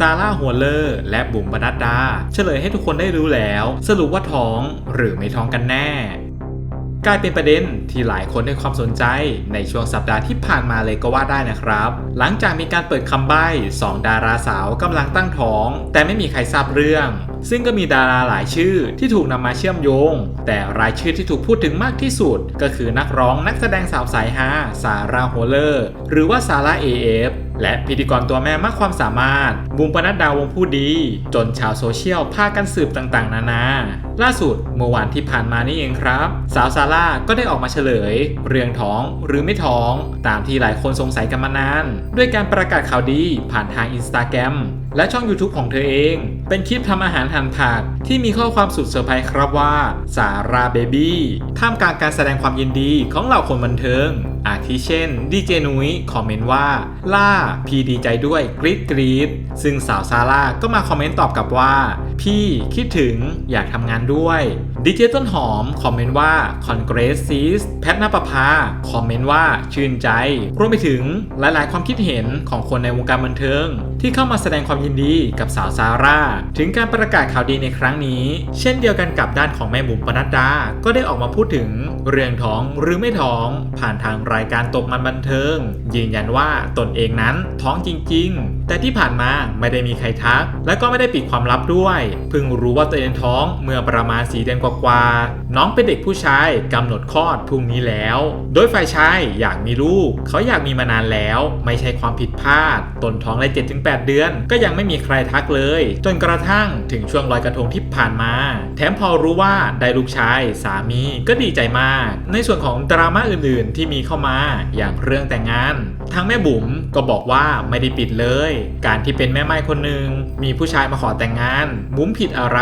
ซาร่าหัวเลอร์และบุ๋มปนัดดา เฉลยให้ทุกคนได้รู้แล้ว สรุปว่าท้องหรือไม่ท้องกันแน่ กลายเป็นประเด็นที่หลายคนให้ความสนใจในช่วงสัปดาห์ที่ผ่านมาเลยก็ว่าได้นะครับ หลังจากมีการเปิดคำใบ้สองดาราสาวกำลังตั้งท้อง แต่ไม่มีใครทราบเรื่อง ซึ่งก็มีดาราหลายชื่อที่ถูกนำมาเชื่อมโยง แต่รายชื่อที่ถูกพูดถึงมากที่สุด ก็คือนักร้องนักแสดงสาวสายฮาซาร่าโฮเลอร์ หรือว่าซาร่าเอฟและพิธีกรตัวแม่มากความสามารถ บุมปนัดดาวงผู้ดี จนชาวโซเชียลพากันสืบต่างๆ นานา ล่าสุดเมื่อวานที่ผ่านมานี่เองครับ สาวซาร่าก็ได้ออกมาเฉลย เรื่องท้องหรือไม่ท้อง ตามที่หลายคนสงสัยกันมานาน ด้วยการประกาศข่าวดีผ่านทางอินสตาแกรมและช่อง YouTube ของเธอเอง เป็นคลิปทำอาหารหั่นผักที่มีข้อความสุดเซอร์ไพรส์ครับว่าซาร่าเบบี้ท่ามกลางการแสดงความยินดีของเหล่าคนบันเทิง อาทิเช่นดีเจนุ้ยคอมเมนต์ว่า ล่า พี่ดีใจด้วยกรี๊ดกรี๊ดซึ่งสาวซาร่าก็มาคอมเมนต์ตอบกลับว่า พี่คิดถึงอยากทำงานด้วย ดีเจต้นหอมคอมเมนต์ว่า Congress sis แพทนปภาคอมเมนต์ว่าชื่นใจ รวมไปถึงหลายๆ ความคิดเห็นของคนในวงการบันเทิง ที่เข้ามาแสดงความยินดีกับสาวซาร่า ถึงการประกาศข่าวดีในครั้งนี้ เช่นเดียวกันกับด้านของแม่บุ๋มปนัดดา ก็ได้ออกมาพูดถึงเรื่องท้องหรือไม่ท้อง ผ่านทางรายการตกมันบันเทิง ยืนยันว่าตนเองนั้นท้องจริง ๆ แต่ที่ผ่านมาไม่ได้มีใครทัก และก็ไม่ได้ปิดความลับด้วยเพิ่งรู้ว่าตัวเองท้องเมื่อประมาณสีเดือนกว่าๆน้องเป็นเด็กผู้ชายกำหนดคลอดพรุ่งนี้แล้ว โดยฝ่ายชายอยากมีลูก เขาอยากมีมานานแล้ว ไม่ใช่ความผิดพลาดตนท้องได้7-8 เดือน ก็ยังไม่มีใครทักเลย จนกระทั่งถึงช่วงลอยกระทงที่ผ่านมา แถมพอรู้ว่าได้ลูกชายสามีก็ดีใจมาก ในส่วนของดราม่าอื่นๆ ที่มีเข้ามาอย่างเรื่องแต่งงานทางแม่บุ๋มก็บอกว่าไม่ได้ปิดเลย การที่เป็นแม่ไม้คนหนึ่งมีผู้ชายมาขอแต่งงาน บุ๋มผิดอะไร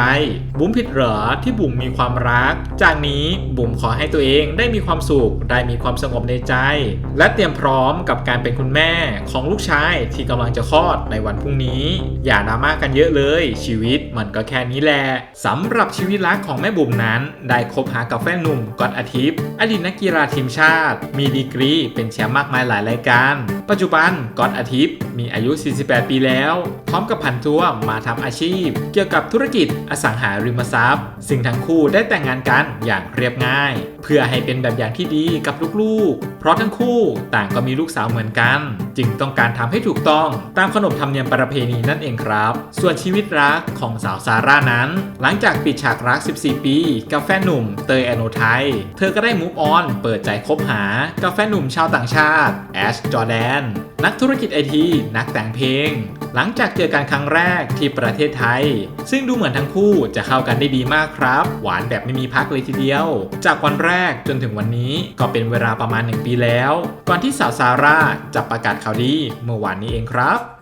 บุ๋มผิดเหรอที่บุ๋มมีความรัก จากนี้บุ๋มขอให้ตัวเองได้มีความสุข ได้มีความสงบในใจ และเตรียมพร้อมกับการเป็นคุณแม่ของลูกชายที่กำลังจะคลอดในวันพรุ่งนี้ อย่าดราม่ากันเยอะเลย ชีวิตมันก็แค่นี้แหละสำหรับชีวิตรักของแม่บุ๋มนั้น ได้คบหากับแฟนหนุ่มกอดอาทิตย์อดีตนักกีฬาทีมชาติ มีดีกรีเป็นแชมป์มากมายหลายรายการ ปัจจุบันกอดอาทิตย์มีอายุ 48 ปีแล้ว พร้อมกับผันตัวมาทำอาชีพ เกี่ยวกับธุรกิจอสังหาริมทรัพย์ ซึ่งทั้งคู่ได้แต่งงานกันอย่างเรียบง่าย เพื่อให้เป็นแบบอย่างที่ดีกับลูกๆ เพราะทั้งคู่ต่างก็มีลูกสาวเหมือนกัน จึงต้องการทำให้ถูกต้องตามขนบธรรมเนียมประเพณีนั่นเองครับ ส่วนชีวิตรักของสาวซาร่านั้น หลังจากปิดฉากรัก 14 ปีกับแฟนหนุ่มเตยแอนโนไทย เธอก็ได้มูฟออนเปิดใจคบหากับแฟนหนุ่มชาวต่างชาติแอชจอแดนน นักธุรกิจไอทีนักแต่งเพลง หลังจากเจอกันครั้งแรกที่ประเทศไทย ซึ่งดูเหมือนทั้งคู่จะเข้ากันได้ดีมากครับ หวานแบบไม่มีพักเลยทีเดียว จากวันแรกจนถึงวันนี้ก็เป็นเวลาประมาณ 1 ปีแล้ว ก่อนที่สาวซาร่าจะประกาศข่าวดีเมื่อวานนี้เองครับ